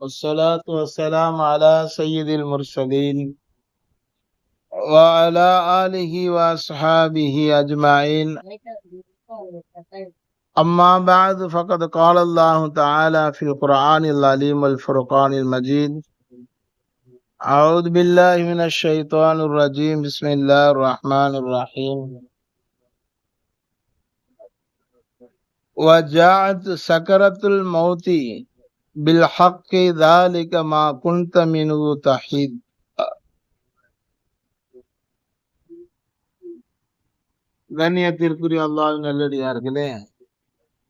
والصلاة والسلام على سيد المرسلين وعلى آله وأصحابه أجمعين. أما بعد فقد قال الله تعالى في القرآن العليم والفرقان المجيد أعوذ بالله من الشيطان الرجيم. بسم الله الرحمن الرحيم. وجاءت سكرة الموت بالحق ذلك ما كنت منه تحيد கண்ணியத்திற்குரிய அல்லாஹ் நல்லடியார்களே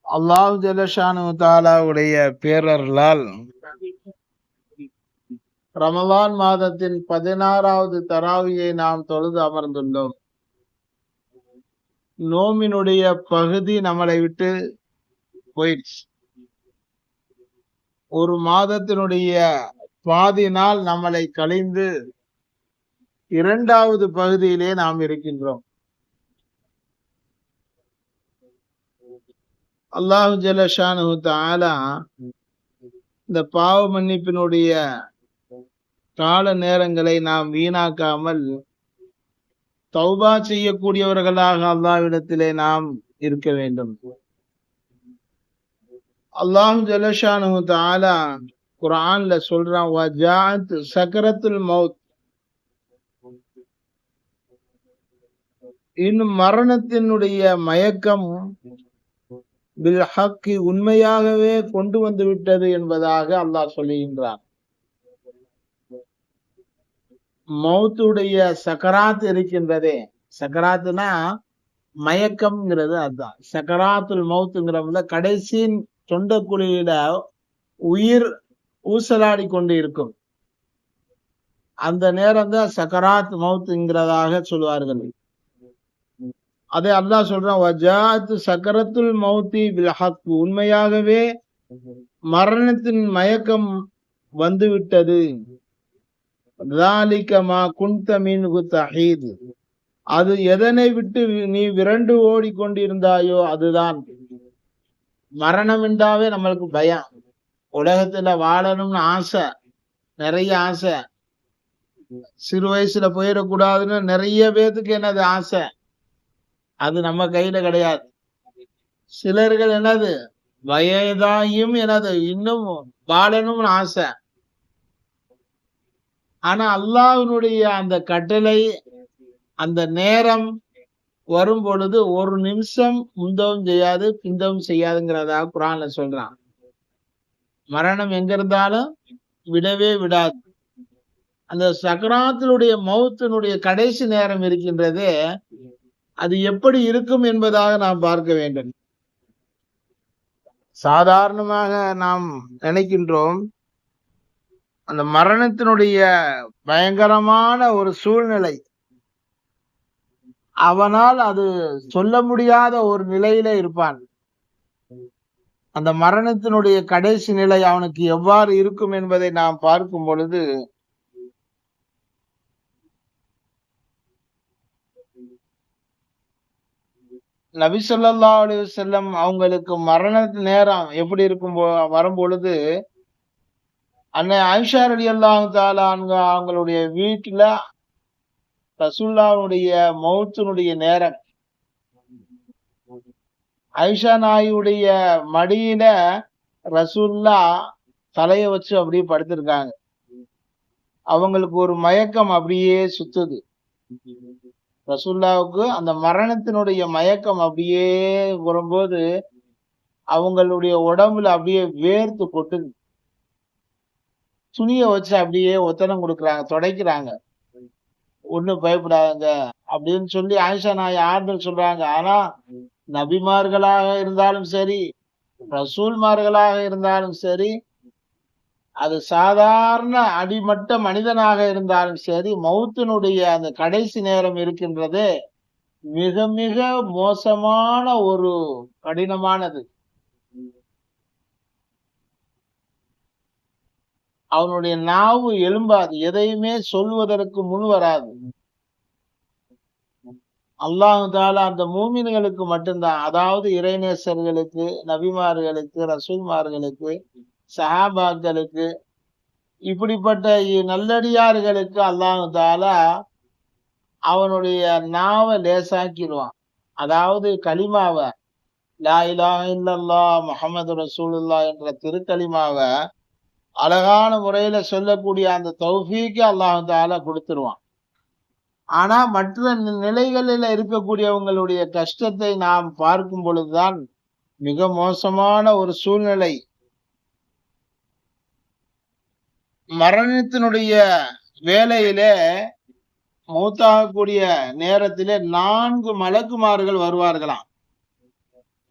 அல்லாஹ் ஜலஷானு தாலாவுடைய பேரர்களால் ரமலான் மாதத்தின் பதினாறாவது தராவியை நாம் தொழுது அமர்ந்துள்ளோம் நோமினுடைய பகுதி நம்மளை விட்டு போயிடுச்சு. ஒரு மாதத்தினுடைய பாதி நாள் நம்மளை கழிந்து இரண்டாவது பகுதியிலே நாம் இருக்கின்றோம். அல்லாஹு ஜலஷானு தாலா இந்த பாவ மன்னிப்பினுடைய கால நேரங்களை நாம் வீணாக்காமல் தௌபா செய்யக்கூடியவர்களாக அல்லாவிடத்திலே நாம் இருக்க வேண்டும். அல்லாஹு ஜலஷானு தாலா குரான்ல சொல்றான் வஜாத் சக்கரத்துல் மவுத் இன்னும் மரணத்தினுடைய மயக்கம் பில் ஹக்கி உண்மையாகவே கொண்டு வந்து விட்டது என்பதாக அல்லாஹ் சொல்லுகின்றான். மௌத்துடைய சக்கராத் இருக்கின்றதே. சக்கராத்துனா மயக்கம்ங்கிறது அதுதான். சக்கராத்துல் மவுத்துங்கிறதுல கடைசி தொண்டக்குழியில உயிர் ஊசலாடி கொண்டு இருக்கும் அந்த நேரம் தான் சக்கராத் மவுத்துங்கிறதாக சொல்வார்கள். அதை அல்லாஹ் சொல்றான் வஜாத் சக்கரத்துல் மௌத்தி பில்ஹக் உண்மையாகவே மரணத்தின் மயக்கம் வந்துவிட்டது. மா குந்த மீன்கு அது எதனை விட்டு நீ விரண்டு ஓடிக்கொண்டிருந்தாயோ அதுதான். மரணம் என்றாவே நம்மளுக்கு பயம். உலகத்துல வாழணும்னு ஆசை. நிறைய ஆசை. சிறு வயசுல போயிடக்கூடாதுன்னு நிறைய பேத்துக்கு என்னது ஆசை. அது நம்ம கையில கிடையாது. சிலர்கள் என்னது? வயதாயும் எனது இன்னும் வாழணும்னு ஆசை. ஆனா அல்லாவினுடைய அந்த கட்டளை அந்த நேரம் வரும் பொழுது ஒரு நிமிஷம் முந்தவும் செய்யாது பிந்தவும் செய்யாதுங்கிறதா குரான்ல சொல்றான். மரணம் எங்க இருந்தாலும் விடவே விடாது. அந்த சக்கராத்தினுடைய மௌத்தினுடைய கடைசி நேரம் இருக்கின்றது அது எப்படி இருக்கும் என்பதாக நாம் பார்க்க வேண்டும். சாதாரணமாக நாம் நினைக்கின்றோம் அந்த மரணத்தினுடைய பயங்கரமான ஒரு சூழ்நிலை அவனால் அது சொல்ல முடியாத ஒரு நிலையில இருப்பான். அந்த மரணத்தினுடைய கடைசி நிலை அவனுக்கு எவ்வாறு இருக்கும் என்பதை நாம் பார்க்கும் பொழுது நபிசல்லா அலி செல்லம் அவங்களுக்கு மரண நேரம் எப்படி இருக்கும் வரும் பொழுது அன்னை ஆயிஷா அலி அல்லாஹு அவங்களுடைய வீட்டுல ரசுல்லாவுடைய மௌத்தினுடைய நேரம். ஐஷா நாயுடைய மடியில ரசுல்லா தலைய வச்சு அப்படியே படுத்திருக்காங்க. அவங்களுக்கு ஒரு மயக்கம் அப்படியே சுத்துது. ரசுல்லாவுக்கு அந்த மரணத்தினுடைய மயக்கம் அப்படியே வரும்போது அவங்களுடைய உடம்புல அப்படியே வேர்த்து கொட்டுது. துணியை வச்சு அப்படியே ஒத்தனம் கொடுக்குறாங்க துடைக்கிறாங்க. ஒண்ணும் பயப்படாதுங்க அப்படின்னு சொல்லி ஆயிஷா நாய் ஆறுதல் சொல்றாங்க. ஆனா நபிமார்களாக இருந்தாலும் சரி ரசூல்மார்களாக இருந்தாலும் சரி அது சாதாரண அடிமட்ட மனிதனாக இருந்தாலும் சரி மௌத்தினுடைய அந்த கடைசி நேரம் இருக்கின்றது மிக மிக மோசமான ஒரு கடினமானது. அவனுடைய நாவு எழும்பாது எதையுமே சொல்வதற்கு முன் வராது. அல்லாஹு தாலா அந்த மூமின்களுக்கு மட்டும்தான். அதாவது இறைநேசர்களுக்கு நபிமார்களுக்கு ரசூல்மார்களுக்கு சஹாபாக்களுக்கு இப்படிப்பட்ட நல்லடியார்களுக்கு அல்லாஹு தாலா அவனுடைய நாவை லேசாக்கிடுவான். அதாவது களிமாவை லா இலாஹ இல்லல்லா முகமது ரசூலுல்லா என்ற திருக்களிமாவை அழகான முறையில சொல்லக்கூடிய அந்த தௌஃபீக்கு அல்லாஹு தாலா கொடுத்துருவான். ஆனா மற்ற நிலைகளில் இருக்கக்கூடியவங்களுடைய கஷ்டத்தை நாம் பார்க்கும் பொழுதுதான் மிக மோசமான ஒரு சூழ்நிலை. மரணத்தினுடைய வேலையிலே மூத்தாகக்கூடிய நேரத்திலே நான்கு மலக்குமார்கள் வருவார்களாம்.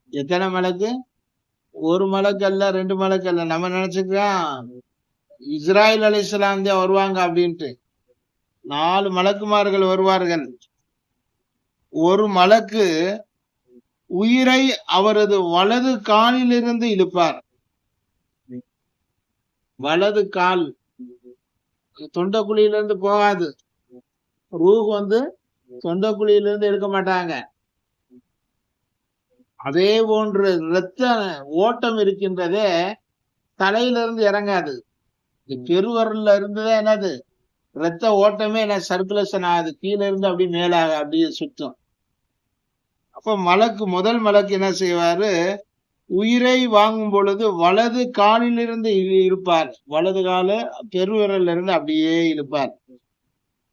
எத்தனை மலக்கு? ஒரு மலக்கு அல்ல ரெண்டு மலைக்கல்ல நம்ம நினைச்சுக்கலாம் இஸ்ராயல் அலி இஸ்லாம் தான் வருவாங்க அப்படின்ட்டு. நாலு மலக்குமார்கள் வருவார்கள். ஒரு மலக்கு உயிரை அவரது வலது காலிலிருந்து இழுப்பார். வலது கால் தொண்டக்குழியிலிருந்து போகாது. ரூஹ் வந்து தொண்டக்குழியிலிருந்து எடுக்க மாட்டாங்க. அதே போன்று இரத்த ஓட்டம் இருக்கின்றதே தலையிலிருந்து இறங்காது. பெருவரல்ல இருந்துதான் என்னது? ரத்த ஓட்டமே என்ன? சர்க்குலேஷன் ஆகுது. கீழே இருந்து அப்படியே மேலாக அப்படியே சுத்தம். அப்ப மலக்கு முதல் மலக்கு என்ன செய்வாரு? உயிரை வாங்கும் பொழுது வலது காலிலிருந்து இருப்பார். வலது கால பெருவிரல்ல இருந்து அப்படியே இழுப்பார்.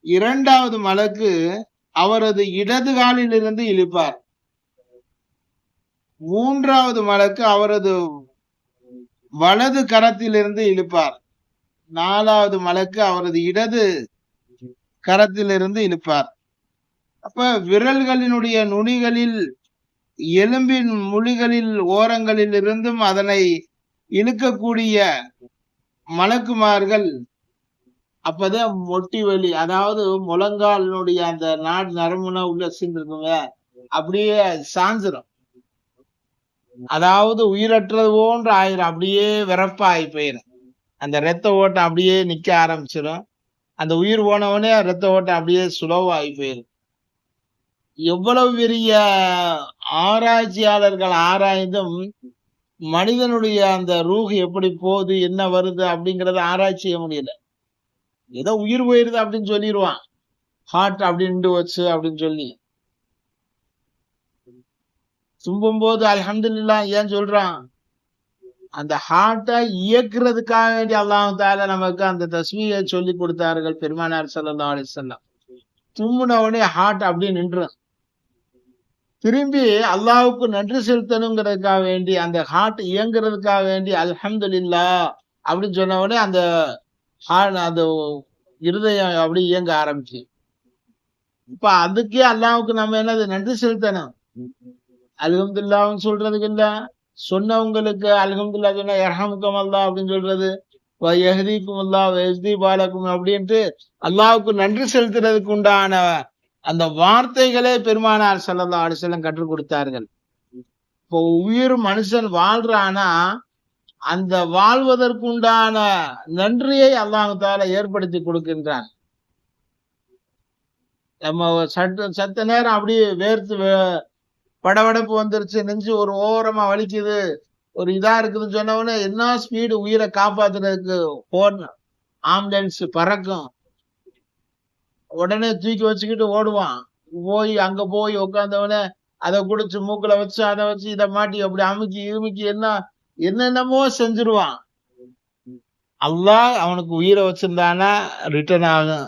இரண்டாவது மலக்கு அவரது இடது காலிலிருந்து இழுப்பார். மூன்றாவது மலக்கு அவரது வலது கரத்திலிருந்து இழுப்பார். நாலாவது மலக்கு அவரது இடது கரத்திலிருந்து இழுப்பார். அப்ப விரல்களினுடைய நுனிகளில் எலும்பின் மொழிகளில் ஓரங்களில் இருந்தும் அதனை இழுக்கக்கூடிய மலக்குமார்கள் அப்பதான் மொட்டி வலி அதாவது முழங்காலினுடைய அந்த நாடு நரம்புனா உள்ள சேர்ந்துருக்குங்க அப்படியே சாஞ்சிரும். அதாவது உயிரற்றது போன்ற ஆயிரும் அப்படியே விறப்பா ஆகி போயிடும் அந்த ரத்த ஓட்டம் அப்படியே நிக்க ஆரம்பிச்சிடும் அந்த உயிர் போனவனே ரத்த ஓட்டம் அப்படியே சுலவாகி போயிடும் எவ்வளவு பெரிய ஆராய்ச்சியாளர்கள் ஆராய்ந்தும் மனிதனுடைய அந்த ரூஹ் எப்படி போகுது என்ன வருது அப்படிங்கறத ஆராய்ச்சி செய்ய முடியல. ஏதோ உயிர் போயிருது அப்படின்னு சொல்லிடுவான் ஹார்ட் அப்படின்ட்டு வச்சு அப்படின்னு சொல்லி. தும்பும்போது அலமதுல்லா ஏன் சொல்றான்? அந்த ஹார்ட்டை இயக்குறதுக்காக வேண்டி அல்லாஹ் தால நமக்கு அந்த தஸ்மியை சொல்லி கொடுத்தார்கள் பெருமானார் சல்லா அலிசல்லாம் தும்முன உடனே ஹார்ட் அப்படி நின்று திரும்பி அல்லாவுக்கு நன்றி செலுத்தணுங்கிறதுக்காக வேண்டி அந்த ஹார்ட் இயங்குறதுக்காக வேண்டி அல்ஹம்துல்லா அப்படின்னு சொன்ன உடனே அந்த ஹார்ட் அந்த இருதயம் அப்படி இயங்க ஆரம்பிச்சு. இப்ப அதுக்கே அல்லாவுக்கு நம்ம என்னது நன்றி செலுத்தணும். அலகம்துல்லாவும் சொல்றதுக்கு இல்ல. சொன்னவங்களுக்கு அலகம்துல்லா சொன்னா எரஹமுக்கம் அல்லா அப்படின்னு சொல்றது. எஹதிக்கும் அல்லா எஸ்தி பாலக்கும் அப்படின்ட்டு அல்லாவுக்கு நன்றி செலுத்துறதுக்கு உண்டான அந்த வார்த்தைகளே பெருமானார் சல்லா அலிசல்லம் கற்றுக் கொடுத்தார்கள். இப்போ உயிர் மனுஷன் வாழ்றானா அந்த வாழ்வதற்குண்டான நன்றியை அல்லாஹால ஏற்படுத்தி கொடுக்கின்றான். நம்ம சட்ட சத்த நேரம் அப்படியே வேர்த்து படபடப்பு வந்துருச்சு நெஞ்சு ஒரு ஓரமா வலிக்குது. ஒரு இதா இருக்குதுன்னு சொன்னவொடனே என்ன ஸ்பீடு உயிரை காப்பாத்துறதுக்கு போன் ஆம்புலன்ஸ் பறக்கும். உடனே தூக்கி வச்சுக்கிட்டு ஓடுவான். போய் அங்க போய் உட்காந்தவனே அதை குடிச்சு மூக்குல வச்சு அதை வச்சு இதை மாட்டி அப்படி அமுக்கி இமுக்கி என்ன என்னென்னமோ செஞ்சிருவான். அல்லாஹ் அவனுக்கு உயிரை வச்சிருந்தானா ரிட்டர்ன் ஆகும்.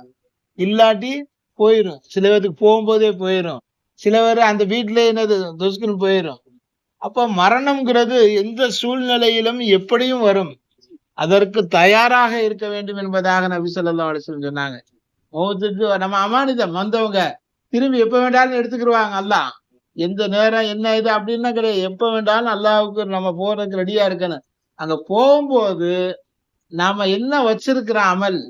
இல்லாட்டி போயிடும் சில பேருக்கு போகும்போதே போயிடும் சில பேர் அந்த வீட்டுல என்னது துசுக்குன்னு போயிடும் அப்போ மரணம்ங்கிறது எந்த சூழ்நிலையிலும் எப்படியும் வரும். அதற்கு தயாராக இருக்க வேண்டும் என்பதாக நபி சொல்லா அலிஸ்லம் சொன்னாங்க. முகத்துக்கு நம்ம அமானிதம் வந்தவங்க திரும்பி எப்ப வேண்டாலும் எடுத்துக்கிடுவாங்க அல்லாஹ். எந்த நேரம் என்ன இது அப்படின்னா கிடையாது. எப்ப வேண்டாலும் அல்லாவுக்கு நம்ம போறதுக்கு ரெடியா இருக்கணும். அங்க போகும்போது நாம என்ன வச்சிருக்கிற அமல்?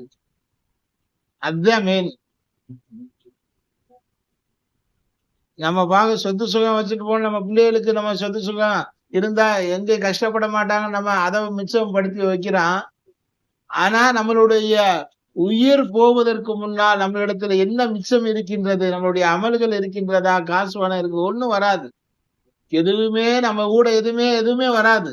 அதுதான் மெயின் நம்ம பார்க்க சொத்து சுகம் வச்சுட்டு போன நம்ம பிள்ளைகளுக்கு நம்ம சொத்து சுகம் இருந்தா எங்க கஷ்டப்பட மாட்டாங்க நம்ம அதை மிச்சம் படுத்தி வைக்கிறோம் ஆனா நம்மளுடைய உயிர் போவதற்கு முன்னால் நம்மளிடத்துல என்ன மிச்சம் இருக்கின்றது நம்மளுடைய அமல்கள் இருக்கின்றதா காசு பணம் இருக்கு ஒன்றும் வராது. எதுவுமே நம்ம கூட எதுவுமே எதுவுமே வராது.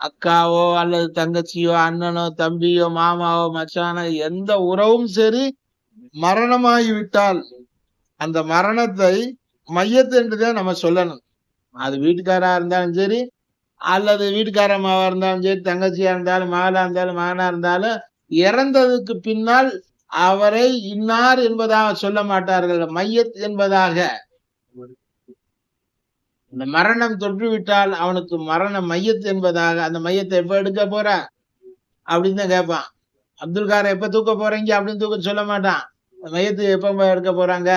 அக்காவோ அல்லது தங்கச்சியோ அண்ணனோ தம்பியோ மாமாவோ மச்சானோ எந்த உறவும் சரி மரணமாகிவிட்டால் அந்த மரணத்தை மையத்து என்றுதான் நம்ம சொல்லணும். அது வீட்டுக்காரா இருந்தாலும் சரி அல்லது வீட்டுக்காரம்மாவா இருந்தாலும் சரி தங்கச்சியா இருந்தாலும் மகளா இருந்தாலும் மகனா இருந்தாலும் இறந்ததுக்கு பின்னால் அவரை இன்னார் என்பதாக சொல்ல மாட்டார்கள். மையத் என்பதாக. இந்த மரணம் தொற்று விட்டால் அவனுக்கு மரண மையத் என்பதாக. அந்த மையத்தை எப்ப எடுக்க போற? அப்படின்னு தான் கேட்பான் அப்துல் காரை எப்ப தூக்க போறீங்க அப்படின்னு தூக்க சொல்ல மாட்டான். மையத்தை எப்ப எடுக்க போறாங்க?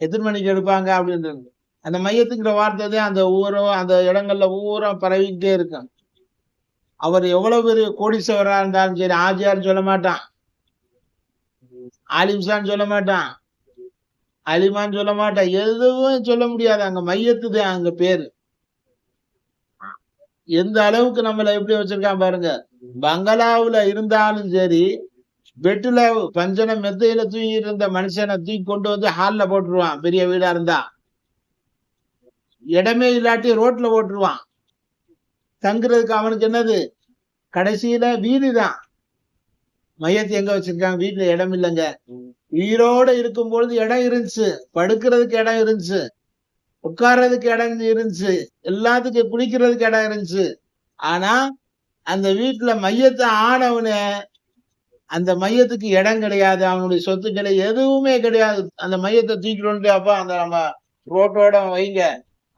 எத்தனை மணிக்கு எடுப்பாங்க அப்படின்றது அந்த மையத்துங்கிற வார்த்தை தான் அந்த ஊரும் அந்த இடங்கள்ல ஊரம் பரவிக்கிட்டே இருக்கும். அவர் எவ்வளவு பெரிய கோடீஸ்வரா இருந்தாலும் சரி ஆஜியார்னு சொல்ல மாட்டான். ஆலிம்சான்னு சொல்ல மாட்டான். அலிமான்னு சொல்ல மாட்டான். எதுவும் சொல்ல முடியாது. அங்க மையத்து தான் அங்க பேரு. எந்த அளவுக்கு நம்மள எப்படி வச்சிருக்கான் பாருங்க. பங்களாவுல இருந்தாலும் சரி பெட்டுல பஞ்சன மெத்தையில தூங்கி இருந்த மனுஷனை தூக்கி கொண்டு வந்து ஹால்ல போட்டுருவான். பெரிய வீடா இருந்தா. இடமே இல்லாட்டி ரோட்ல போட்டுருவான். தங்குறதுக்கு அவனுக்கு என்னது? கடைசியில வீதி தான் மையத்தை எங்க வச்சிருக்காங்க? வீட்டுல இடம் இல்லைங்க. உயிரோட இருக்கும் பொழுது இடம் இருந்துச்சு. படுக்கிறதுக்கு இடம் இருந்துச்சு. உட்கார்றதுக்கு இடம் இருந்துச்சு. எல்லாத்துக்கும் குளிக்கிறதுக்கு இடம் இருந்துச்சு. ஆனா அந்த வீட்டுல மையத்தை ஆனவனே அந்த மையத்துக்கு இடம் கிடையாது. அவனுடைய சொத்துக்களை எதுவுமே கிடையாது. அந்த மையத்தை தூக்கிட்டு அப்பா அந்த நம்ம ரோட்டோட வைங்க.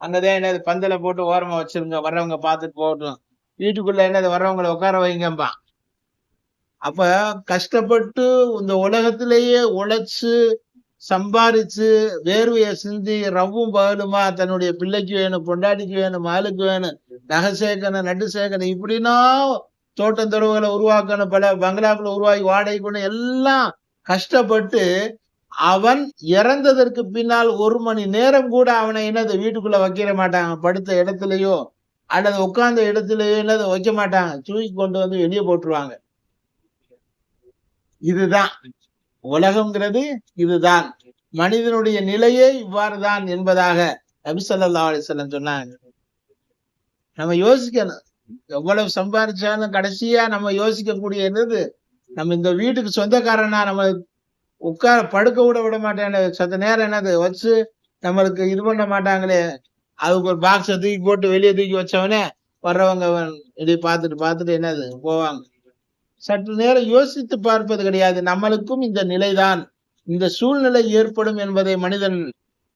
அங்கதான் என்னது பந்தல போட்டு ஓரமா வச்சிருங்க. வர்றவங்க பார்த்துட்டு போகட்டும். வீட்டுக்குள்ள என்னது வர்றவங்களை உட்கார வைங்கப்பா. அப்ப கஷ்டப்பட்டு இந்த உலகத்திலேயே உழைச்சு சம்பாரிச்சு வேர்வையை சிந்தி ரவ்வும் பகலுமா தன்னுடைய பிள்ளைக்கு வேணும் பொண்டாட்டிக்கு வேணும் மாலுக்கு வேணும் நகை சேர்க்கணும் நட்டு சேர்க்கணும் இப்படின்னா தோட்டம் துறவுகளை உருவாக்கணும் பல பங்களாக்களை உருவாக்கி வாடகை கொண்டு எல்லாம் கஷ்டப்பட்டு அவன் இறந்ததற்கு பின்னால் ஒரு மணி நேரம் கூட அவனை என்னது வீட்டுக்குள்ள வைக்கிற மாட்டாங்க. படுத்த இடத்துலயோ அல்லது உட்கார்ந்த இடத்துலயோ என்னது வைக்க மாட்டாங்க. தூக்கி கொண்டு வந்து வெளியே போட்டுருவாங்க. இதுதான். உலகம்ங்கிறது இதுதான். மனிதனுடைய நிலையே இவ்வாறுதான் என்பதாக நபி சொல்லா அலிசல்லம் சொன்னாங்க. நம்ம யோசிக்கணும். எவ்வளவு சம்பாதிச்சாலும் கடைசியா நம்ம யோசிக்கக்கூடிய என்னது? நம்ம இந்த வீட்டுக்கு சொந்தக்காரனா நம்ம உட்கார படுக்க விட விட மாட்டேன் சத்த நேரம் என்னது? வச்சு நம்மளுக்கு இது பண்ண மாட்டாங்களே. அதுக்கு ஒரு பாக்ஸை தூக்கி போட்டு வெளியே தூக்கி வச்சவனே வர்றவங்க இப்படி பார்த்துட்டு பார்த்துட்டு என்னது? போவாங்க. சற்று நேரம் யோசித்து பார்ப்பது கிடையாது. நம்மளுக்கும் இந்த நிலைதான். இந்த சூழ்நிலை ஏற்படும் என்பதை மனிதன்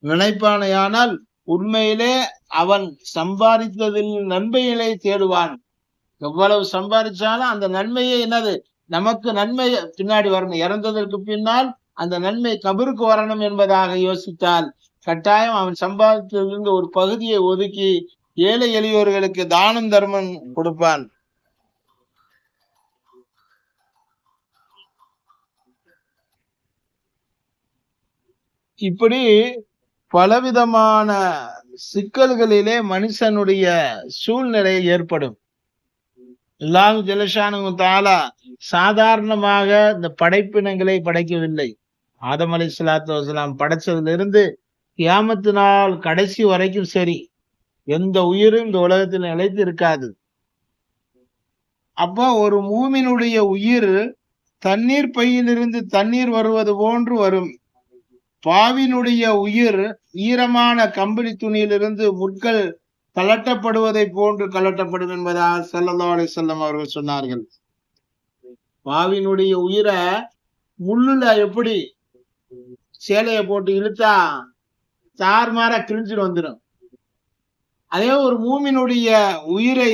நினைப்பானையானால் உண்மையிலே அவன் சம்பாதித்ததில் நன்மைகளை தேடுவான். எவ்வளவு சம்பாதிச்சாலும் அந்த நன்மையை என்னது? நமக்கு நன்மை பின்னாடி வரணும். இறந்ததற்கு பின்னால் அந்த நன்மை கபருக்கு வரணும் என்பதாக யோசித்தால் கட்டாயம் அவன் சம்பாதித்ததிலிருந்து ஒரு பகுதியை ஒதுக்கி ஏழை எளியோர்களுக்கு தானம் தர்மம் கொடுப்பான். இப்படி பலவிதமான சிக்கல்களிலே மனுஷனுடைய சூழ்நிலை ஏற்படும். அல்லாஹ் ஜலஷானு தாலா சாதாரணமாக இந்த படைப்பினங்களை படைக்கவில்லை. ஆதம் அலி சலாத்து வசலாம் படைச்சதிலிருந்து கியாமத்து நாள் கடைசி வரைக்கும் சரி எந்த உயிரும் இந்த உலகத்தில் நிலைத்து இருக்காது. அப்போ ஒரு மூமினுடைய உயிர் தண்ணீர் பையிலிருந்து தண்ணீர் வருவது போன்று வரும். பாவினுடைய உயிர் ஈரமான கம்பளி துணியிலிருந்து முட்கள் கலட்டப்படுவதை போன்று கலட்டப்படும் என்பதால் செல்லல்லா அலி செல்லம் அவர்கள் சொன்னார்கள். பாவினுடைய உயிரை முள்ளுல எப்படி சேலைய போட்டு இழுத்தா தார்மாரா கிழிஞ்சிட்டு வந்துடும் அதே ஒரு மூமினுடைய உயிரை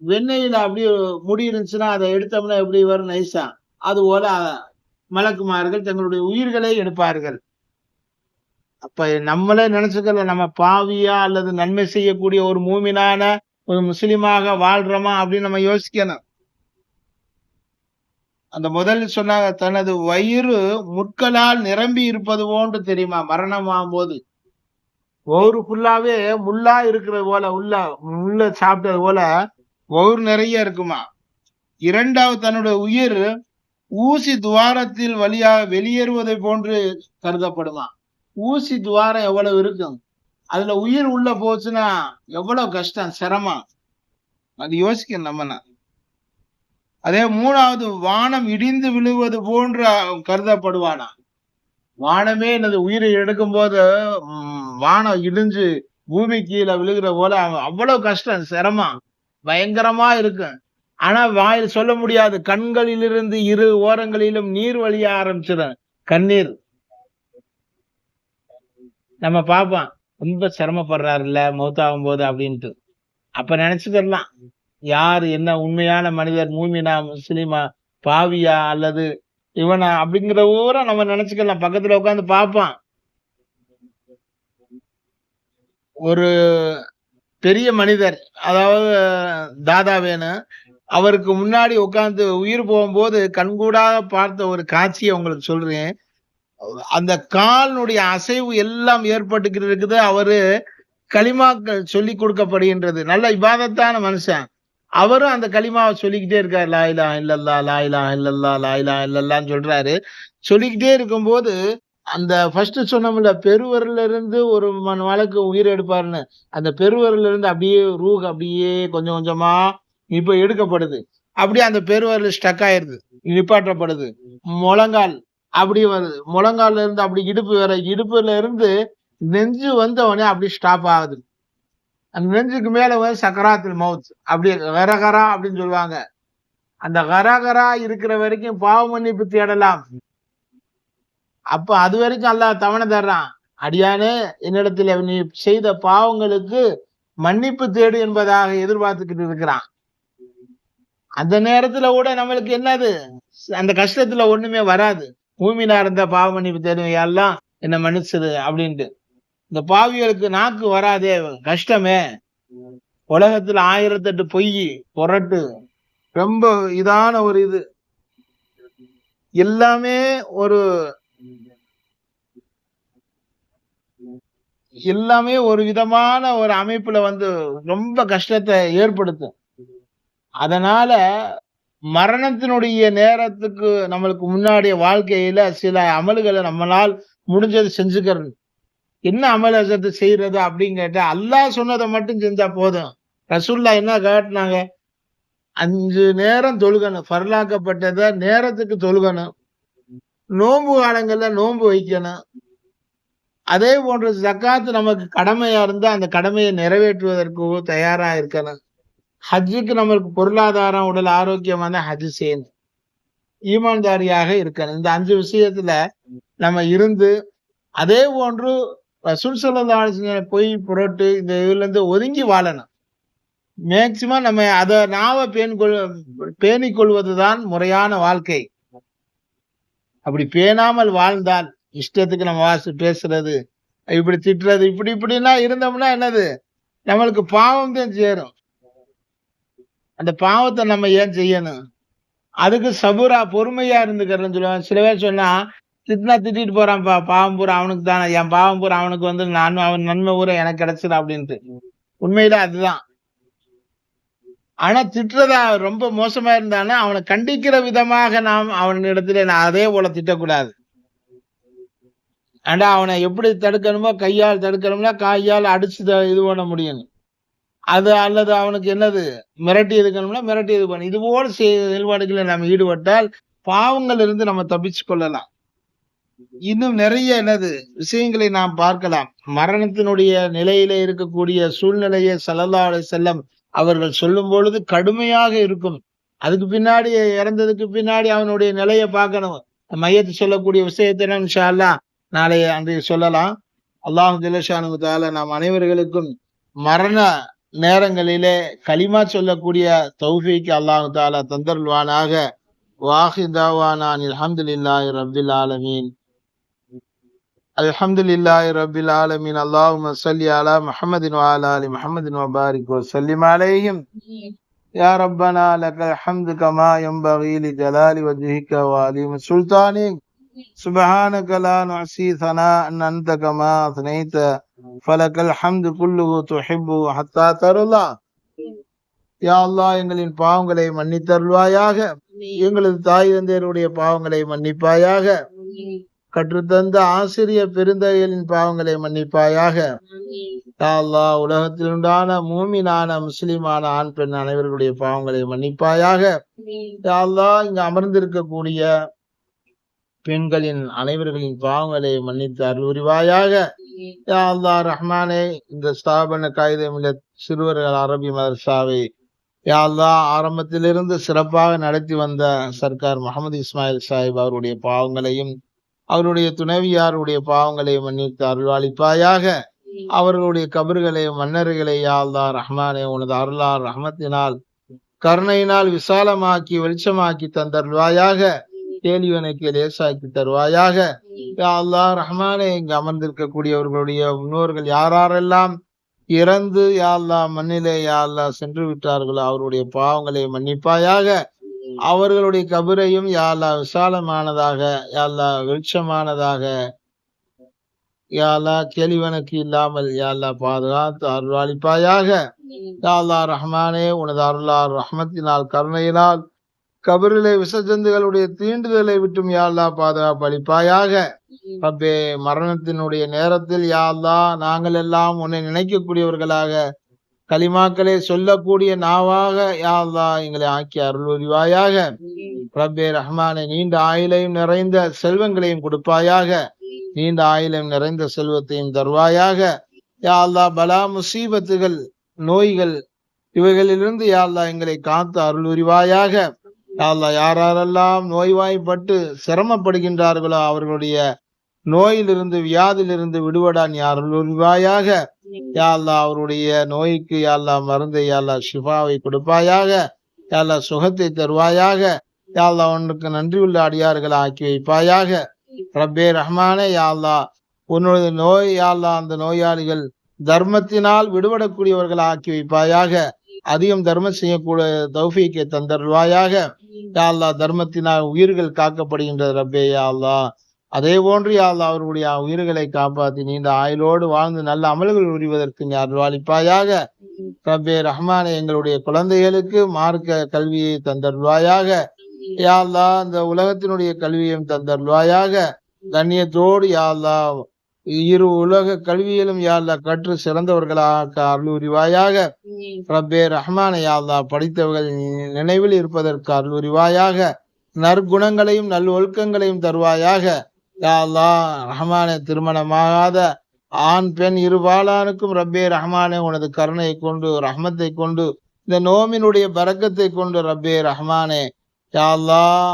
வெண்ணெயில அப்படி முடி இருந்துச்சுன்னா அதை எடுத்தோம்னா எப்படி வரும் நைசா? அது போல மலக்குமார்கள் தங்களுடைய உயிர்களை எடுப்பார்கள். அப்ப நம்மளே நினைச்சுக்கல நம்ம பாவியா அல்லது நன்மை செய்யக்கூடிய ஒரு மூமினான ஒரு முஸ்லிமாக வாழ்றோமா அப்படின்னு நம்ம யோசிக்கணும். அந்த முதல் சொன்னாங்க தனது வயிறு முட்களால் நிரம்பி இருப்பது போன்று தெரியுமா? மரணம் ஆகும்போது. ஒவ்வொரு ஃபுல்லாவே முள்ளா இருக்கிறது போல உள்ள முள்ள சாப்பிட்டது போல ஒவ்வொரு நிறைய இருக்குமா? இரண்டாவது தன்னுடைய உயிர் ஊசி துவாரத்தில் வழியாக வெளியேறுவதை போன்று கருதப்படுமா? ஊசி துவாரம் எவ்வளவு இருக்கும்? அதுல உயிர் உள்ள போச்சுன்னா எவ்வளவு கஷ்டம் சிரமம்? அது யோசிக்க நம்ம அதே மூணாவது வானம் இடிந்து விழுவது போன்று கருதப்படுவானா? வானமே எனது உயிரை எடுக்கும் போது வானம் இடிஞ்சு பூமி கீழே விழுகிற போல அவ்வளவு கஷ்டம் சிரமம் பயங்கரமா இருக்கும் ஆனா வாயில் சொல்ல முடியாது. கண்களிலிருந்து இரு ஓரங்களிலும் நீர் வழிய ஆரம்பிச்சிடும் கண்ணீர். நம்ம பார்ப்போம் ரொம்ப சிரமப்படுறாருல்ல மௌத்தாகும் போது அப்படின்ட்டு. அப்ப நினைச்சுக்கலாம் யார் என்ன உண்மையான மனிதர் மூமினா முஸ்லிமா பாவியா அல்லது இவனா அப்படிங்கிற ஊரை நம்ம நினைச்சுக்கலாம் பக்கத்துல உட்காந்து பார்ப்பான் ஒரு பெரிய மனிதர் அதாவது தாதா வேணும் அவருக்கு முன்னாடி உட்காந்து உயிர் போகும்போது கண்கூடாக பார்த்த ஒரு காட்சியை உங்களுக்கு சொல்றேன். அந்த காலினுடைய அசைவு எல்லாம் ஏற்பட்டுக்கிட்டு இருக்குது அவரு களிமாக்கள் சொல்லி கொடுக்கப்படுகின்றது. நல்ல இபாதத்தான மனுஷன். அவரும் அந்த களிமாவை சொல்லிக்கிட்டே இருக்காரு. லாயிலா இல்லல்லா லாயிலா இல்லல்லா லாயிலா இல்லல்லான்னு சொல்றாரு. சொல்லிக்கிட்டே இருக்கும்போது அந்த ஃபர்ஸ்ட் சொன்னோம்ல பெருவரில் இருந்து ஒரு மண் வழக்கு உயிர் எடுப்பாருன்னு. அந்த பெருவரில் இருந்து அப்படியே ரூக் அப்படியே கொஞ்சம் கொஞ்சமா இப்போ எடுக்கப்படுது. அப்படியே அந்த பேருவரில் ஸ்டக் ஆயிருது. நிப்பாட்டப்படுது முழங்கால் அப்படி வருது. முழங்கால்ல இருந்து அப்படி இடுப்பு வர இடுப்புல இருந்து நெஞ்சு வந்தவனே அப்படி ஸ்டாப் ஆகுது. அந்த நெஞ்சுக்கு மேல வந்து சக்கராத்தில் மவுத் அப்படி கரகரா அப்படின்னு சொல்லுவாங்க. அந்த கரகரா இருக்கிற வரைக்கும் பாவ மன்னிப்பு தேடலாம். அப்ப அது வரைக்கும் அல்லாஹ் தவணை தர்றான். அடியானே என்னிடத்துல நீ செய்த பாவங்களுக்கு மன்னிப்பு தேடு என்பதாக எதிர்பார்த்துக்கிட்டு இருக்கிறான். அந்த நேரத்துல கூட நம்மளுக்கு என்னது? அந்த கஷ்டத்துல ஒண்ணுமே வராது. பூமியில இருந்த பாவ மன்னிப்பு என்ன மன்னிச்சது அப்படின்ட்டு. இந்த பாவிகளுக்கு நாக்கு வராதே கஷ்டமே. உலகத்துல ஆயிரத்தெட்டு பொய் புரட்டு. ரொம்ப இதான ஒரு இது. எல்லாமே ஒரு எல்லாமே ஒரு விதமான ஒரு அமைப்புல வந்து ரொம்ப கஷ்டத்தை ஏற்படுத்தும். அதனால மரணத்தினுடைய நேரத்துக்கு நம்மளுக்கு முன்னாடிய வாழ்க்கையில சில அமல்களை நம்மளால் முடிஞ்சது செஞ்சுக்கிறது. என்ன அமலத்தை செய்யறது அப்படின்னு கேட்டா அல்லாஹ் சொன்னதை மட்டும் செஞ்சா போதும். ரசூல்லா என்ன காட்டினாங்க? அஞ்சு நேரம் தொழுகணும். பரலாக்கப்பட்டதை நேரத்துக்கு தொழுகணும். நோன்பு காலங்கள்ல நோன்பு வைக்கணும். அதே போன்ற ஜக்காத்து நமக்கு கடமையா இருந்தா அந்த கடமையை நிறைவேற்றுவதற்கு தயாரா இருக்கணும். ஹஜ்ஜுக்கு நம்மளுக்கு பொருளாதாரம் உடல் ஆரோக்கியம் வந்து ஹஜ் செய்யணும் ஈமான்தாரியாக இருக்கணும். இந்த அஞ்சு விஷயத்துல நம்ம இருந்து அதே போன்று ரசூல் சொல்லதான பொய் புரட்டு இந்த இதுல இருந்து ஒதுங்கி வாழணும். மேக்சிமம் நம்ம அதை நாவ பேண் கொள் பேணிக் கொள்வதுதான் முறையான வாழ்க்கை. அப்படி பேணாமல் வாழ்ந்தால் இஷ்டத்துக்கு நம்ம வாசு பேசுறது இப்படி திட்டுறது இப்படி இப்படின்னா இருந்தோம்னா என்னது? நம்மளுக்கு பாவம் தான் சேரும். அந்த பாவத்தை நம்ம ஏன் செய்யணும்? அதுக்கு சபுரா பொறுமையா இருந்துக்கிறேன்னு சொல்லுவாங்க. சில பேர் சொன்னா திட்டினா திட்டிட்டு போறான்ப்பா பாவம் பூரா அவனுக்கு தானே. என் பாவம் பூரா அவனுக்கு வந்து நான் அவன் நன்மை பூரா எனக்கு கிடைச்சிடும் அப்படின்ட்டு. உண்மையில அதுதான். ஆனா திட்டுறதா ரொம்ப மோசமா இருந்தானா அவனை கண்டிக்கிற விதமாக நாம் அவன் இடத்துல நான் அதே போல திட்டக்கூடாது. ஆண்டா அவனை எப்படி தடுக்கணுமோ கையால் தடுக்கணும்னா கையால் அடிச்சு இது பண்ண முடியும். அது அல்லது அவனுக்கு என்னது? மிரட்டி இருக்கணும்னா மிரட்டி இது பண்ணி இது போல செயல்பாடுகளை நாம் ஈடுபட்டால் பாவங்கள் இருந்து நம்ம தப்பிச்சு கொள்ளலாம். இன்னும் நிறைய என்னது விஷயங்களை நாம் பார்க்கலாம். மரணத்தினுடைய நிலையில இருக்கக்கூடிய சூழ்நிலையை சல்லல்லா செல்லம் அவர்கள் சொல்லும் பொழுது கடுமையாக இருக்கும். அதுக்கு பின்னாடி இறந்ததுக்கு பின்னாடி அவனுடைய நிலையை பார்க்கணும். மையத்தை சொல்லக்கூடிய விஷயத்தை இன்ஷா நாளை அன்றைய சொல்லலாம். அல்லாஹு ஜிலஷானு தால நாம் அனைவர்களுக்கும் மரண நேரங்களிலே களிமா சொல்லக்கூடிய தௌஃபீக்கு அல்லாஹு தாலா தந்தருள்வானாக வாஹி தாவானான் அல்ஹம்துலில்லாஹி ரப்பில் ஆலமீன் الحمد لله رب العالمين اللهم صل على محمد وعلى ال محمد وبارك وسلم عليهم يا ربنا لك الحمد كما ينبغي لجلال وجهك وعليم سلطانك سبحانك لا نحصي ثناء انت كما اثنيت فلك الحمد كله تحب حتى ترضى யா அல்லாஹ் எங்களின் பாவங்களை மன்னித்தருள்வாயாக எங்களது தாய் தந்தையருடைய பாவங்களை மன்னிப்பாயாக கற்றுத்தந்த ஆசிரியர் பெருந்தகைகளின் பாவங்களை மன்னிப்பாயாக யா அல்லாஹ் உலகத்தில் உண்டான மூமினான முஸ்லிமான ஆண் பெண் அனைவர்களுடைய பாவங்களை மன்னிப்பாயாக யா அல்லாஹ் இங்கு அமர்ந்திருக்கக்கூடிய பெண்களின் அனைவர்களின் பாவங்களை மன்னித்து அருள் புரிவாயாக ரஹ்மானே இந்த ஸ்தாபன காகிதமில்ல சிறுவர்கள் அரபி மதர்சாவை யா ஆரம்பத்திலிருந்து சிறப்பாக நடத்தி வந்த சர்க்கார் முகமது இஸ்மாயில் சாஹிப் அவருடைய பாவங்களையும் அவருடைய துணைவியாருடைய பாவங்களை மன்னித்து அருள்வாளிப்பாயாக. அவர்களுடைய கபர்களை மன்னர்களை யா ரஹ்மானே உனது அருளார் ரஹமத்தினால் கருணையினால் விசாலமாக்கி வெளிச்சமாக்கி தந்தருள்வாயாக. கேள்விவனுக்கு லேசாக்கி தருவாயாக. யா அல்லாஹ் ரஹ்மானே இங்கு அமர்ந்திருக்கக்கூடியவர்களுடைய முன்னோர்கள் யாரெல்லாம் இறந்து யா அல்லாஹ் மண்ணிலே யா அல்லாஹ் சென்று விட்டார்களோ அவருடைய பாவங்களை மன்னிப்பாயாக. அவர்களுடைய கபரையும் யா அல்லாஹ் விசாலமானதாக யா அல்லாஹ் வெளிச்சமானதாக யா அல்லாஹ் கேள்விவனுக்கு இல்லாமல் யா அல்லாஹ் பாதுகாத்து அருள்வாளிப்பாயாக யா அல்லாஹ் ரஹ்மானே உனது அருளார் ரஹ்மத்தினால் கருணையினால் கபரிலே விசஜந்துகளுடைய தீண்டுதலை விட்டும் யா அல்லாஹ் பாதுகாப்பு அளிப்பாயாக ரப்பே மரணத்தினுடைய நேரத்தில் யா அல்லாஹ் நாங்கள் எல்லாம் உன்னை நினைக்கக்கூடியவர்களாக கலிமாக்களை சொல்லக்கூடிய நாவாக யா அல்லாஹ் எங்களை ஆக்கி அருள் புரிவாயாக ரப்பே ரஹ்மானே நீண்ட ஆயுளையும் நிறைந்த செல்வங்களையும் கொடுப்பாயாக. நீண்ட ஆயுளையும் நிறைந்த செல்வத்தையும் தருவாயாக. யா அல்லாஹ் பலா முசீபத்துகள் நோய்கள் இவைகளிலிருந்து யா அல்லாஹ் எங்களை காத்து அருள் புரிவாயாக யா அல்லாஹ் யாரெல்லாம் நோய்வாய்ப்பட்டு சிரமப்படுகின்றார்களோ அவர்களுடைய நோயிலிருந்து வியாதியிலிருந்து விடுபடான் யார்? உருவாயாக யாழ்லா அவருடைய நோய்க்கு யாழ்லா மருந்தை யாழ்லா ஷிஃபாவை கொடுப்பாயாக. யாழ்லா சுகத்தை தருவாயாக. யாழ்லா உனக்கு நன்றி உள்ள அடியார்களை ஆக்கி வைப்பாயாக. ரப்பே ரஹ்மானே யாழ்லா அல்லாஹ் உன்னுடைய நோய் யாழ்லா அந்த நோயாளிகள் தர்மத்தினால் விடுபடக்கூடியவர்கள் ஆக்கி வைப்பாயாக. அதிகம் தர்மம் செய்யக்கூடிய தௌஃபீக்கை தந்தருவாயாக யா அல்லாஹ் தர்மத்தினால் உயிர்கள் காக்கப்படுகின்றது ரப்பே யா அதே போன்று யா அல்லாஹ் அவர்களுடைய உயிர்களை காப்பாற்றி நீண்ட ஆயுளோடு வாழ்ந்து நல்ல அமல்கள் புரிவதற்கு நீ அருள்வாளிப்பாயாக. ரப்பே ரஹ்மானே எங்களுடைய குழந்தைகளுக்கு மார்க்க கல்வியை தந்தருள்வாயாக. யா அல்லாஹ் இந்த உலகத்தினுடைய கல்வியையும் தந்தருள்வாயாக. கண்ணியத்தோடு யா அல்லாஹ் இரு உலக கல்வியிலும் யா அல்லாஹ் கற்று சிறந்தவர்களாக அருள் புரிவாயாக ரப்பே ரஹ்மானே யா அல்லாஹ் படித்தவர்கள் நினைவில் இருப்பதற்கு அருள் புரிவாயாக நற்குணங்களையும் நல் ஒழுக்கங்களையும் தருவாயாக. யா அல்லாஹ் ரஹ்மானே திருமணமாகாத ஆண் பெண் இருபாலானுக்கும் ரப்பே ரஹ்மானே உனது கருணையை கொண்டு ரஹ்மத்தை கொண்டு இந்த நோமினுடைய பரக்கத்தை கொண்டு ரப்பே ரஹ்மானே. யா அல்லாஹ்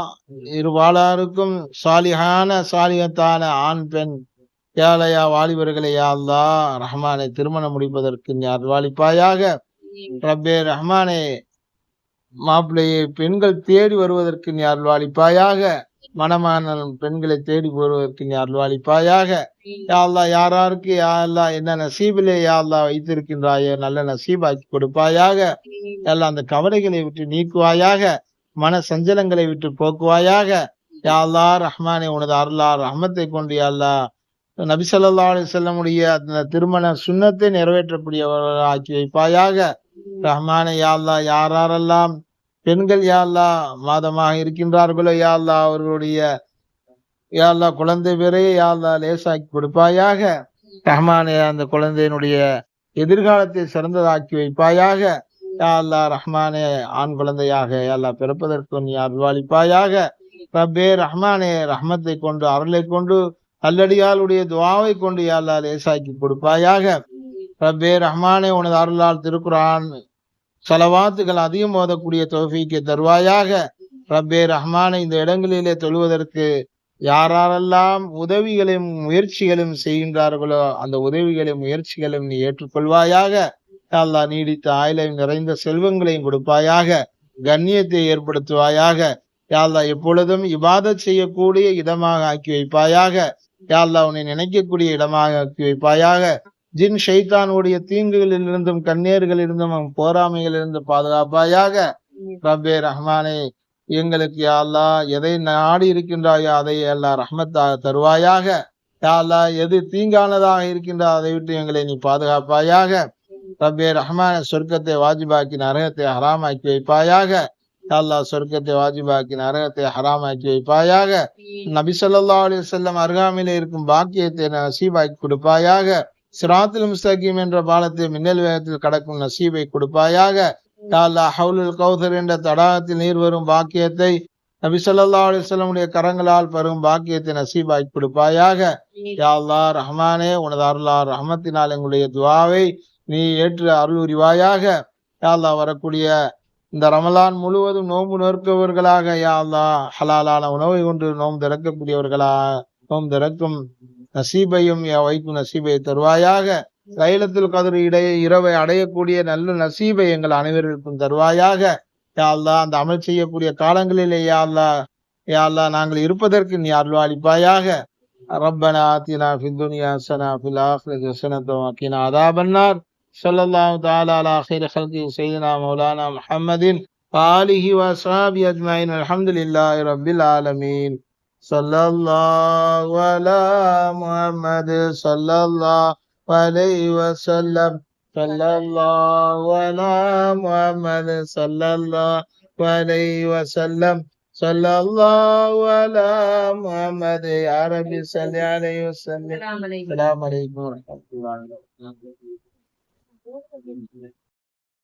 இருபாலாருக்கும் சாலிஹான சாலிகத்தான ஆண் பெண் ஏழையா வாலிபர்களை யா அல்லாஹ் ரஹ்மானே திருமணம் முடிப்பதற்கு நீ அருள்வாளிப்பாயாக. ரப்பே ரஹ்மானே மாப்பிள்ளையை பெண்கள் தேடி வருவதற்கு நீ அருள்வாளிப்பாயாக. மணமான பெண்களை தேடி வருவதற்கு நீ அருள்வாளிப்பாயாக. யா அல்லாஹ் யாராருக்கு யா அல்லாஹ் என்ன நசீபிலே யா அல்லாஹ் வைத்திருக்கின்றாயோ நல்ல நசீபாக்கி கொடுப்பாயாக. எல்லாம் அந்த கவலைகளை விட்டு நீக்குவாயாக. மன சஞ்சலங்களை விட்டு போக்குவாயாக. யா அல்லாஹ் ரஹ்மானே உனது அருளா ரஹ்மத்தை கொண்டு யா அல்லாஹ் நபி ஸல்லல்லாஹு அலைஹி அந்த திருமண சுண்ணத்தை நிறைவேற்றக்கூடியவர்கள் ஆக்கி வைப்பாயாக. ரஹ்மான யாழ்லா யாரெல்லாம் பெண்கள் யாழ்லா மாதமாக இருக்கின்றார்களோ யாழ்லா அவர்களுடைய யாழ்லா குழந்தை பேரையே யாழ்லா லேசாக்கி கொடுப்பாயாக. ரஹ்மானே அந்த குழந்தையினுடைய எதிர்காலத்தை சிறந்ததாக்கி வைப்பாயாக. யாழ்லா ரஹ்மானே ஆண் குழந்தையாக யாழ்லா பிறப்பதற்கு நீ அருள்வாளிப்பாயாக. ரப்பே ரஹ்மானே ரஹ்மத்தை கொண்டு அருளை கொண்டு நல்லடியாளுடைய துவாவை கொண்டு யாழ்லா லேசாக்கி கொடுப்பாயாக. ரப்பே ரஹ்மானே உனது அருளால் திருக்குரான் செலவாத்துகள் அதிகம் ஓதக்கூடிய தௌஃபீக்கை தருவாயாக. ரப்பே ரஹ்மானை இந்த இடங்களிலே தொழுவதற்கு யாரெல்லாம் உதவிகளையும் முயற்சிகளும் செய்கின்றார்களோ அந்த உதவிகளையும் முயற்சிகளையும் நீ ஏற்றுக்கொள்வாயாக. அல்லா நீடித்த ஆயுளையும் நிறைந்த செல்வங்களையும் கொடுப்பாயாக. கண்ணியத்தை ஏற்படுத்துவாயாக. யாழ்லா எப்பொழுதும் இபாதத் செய்யக்கூடிய இடமாக ஆக்கி வைப்பாயாக. யா உன்னை நினைக்கக்கூடிய இடமாக ஆக்கி வைப்பாயாக. ஜின் ஷைத்தானுடைய தீங்குகளில் இருந்தும் கண்ணீர்களிலிருந்தும் போராமைகளிலிருந்து பாதுகாப்பாயாக. ரபே ரஹ்மானே எங்களுக்கு யாழ்லா அல்லாஹ் எதை நாடி இருக்கின்றாயோ அதை அல்லாஹ் ரஹ்மத்தாக தருவாயாக. யாழ்லா எது தீங்கானதாக இருக்கின்றோ அதை விட்டு எங்களை நீ பாதுகாப்பாயாக. ரபே ரஹ்மான சொர்க்கத்தை வாஜிபாக்கி நரகத்தை ஹராமாக்கி வைப்பாயாக. அல்லாஹ் சொர்க்கத்தை வாஜிபாக்கி நரகத்தை ஹராமாக்கி வைப்பாயாக. நபி சொல்லா அலி செல்லம் அருகாமையில இருக்கும் பாக்கியத்தை நசீபாக்கி கொடுப்பாயாக. சிராத்தில் முஸ்தகீம் என்ற பாலத்தை மின்னல் வேகத்தில் கடக்கும் நசீபை கொடுப்பாயாக. யா ஹவுலுல் கௌசர் என்ற தடாகத்தில் நீர் வரும் பாக்கியத்தை நபி சொல்லா அலைஹி கரங்களால் பெறும் பாக்கியத்தை நசீபாக்கி கொடுப்பாயாக. யாழ்லா ரஹ்மானே உனது அருளார் ரஹமத்தினால் எங்களுடைய துவாவை நீ ஏற்று அருள் உரிவாயாக யாழ்லா வரக்கூடிய இந்த ரமலான் முழுவதும் நோம்பு நோற்பவர்களாக யா அல்லா ஹலாலான உணவை கொண்டு நோம்பு திறக்கக்கூடியவர்களா? நோம்பு திறக்கும் நசீபையும் என் வைப்பு நசீபை தருவாயாக. லைலத்தில் கதிர் இடைய இரவை அடையக்கூடிய நல்ல நசீபை எங்கள் அனைவருக்கும் தருவாயாக. யாழ்லா அந்த அமல் செய்யக்கூடிய காலங்களிலே யாழ்லா யாழ்லா நாங்கள் இருப்பதற்கு நீ அருள்வாளிப்பாயாக. ரப்பனா ஆத்தினா ஃபித்துனியா சனா ஃபில் ஆஹ்ரத் ஹசனத்தோ அக்கினா அதாபன்னார். صلى الله تعالى على خير خلقه سيدنا مولانا محمد وآله وأصحابه أجمعين. الحمد لله رب العالمين. صلى الله على محمد صلى الله عليه وسلم. صلى الله على محمد صلى الله عليه وسلم. صلى الله على محمد. يا رب صل عليه وسلم. السلام عليكم. ورحمة الله وبركاته. 我怎么给你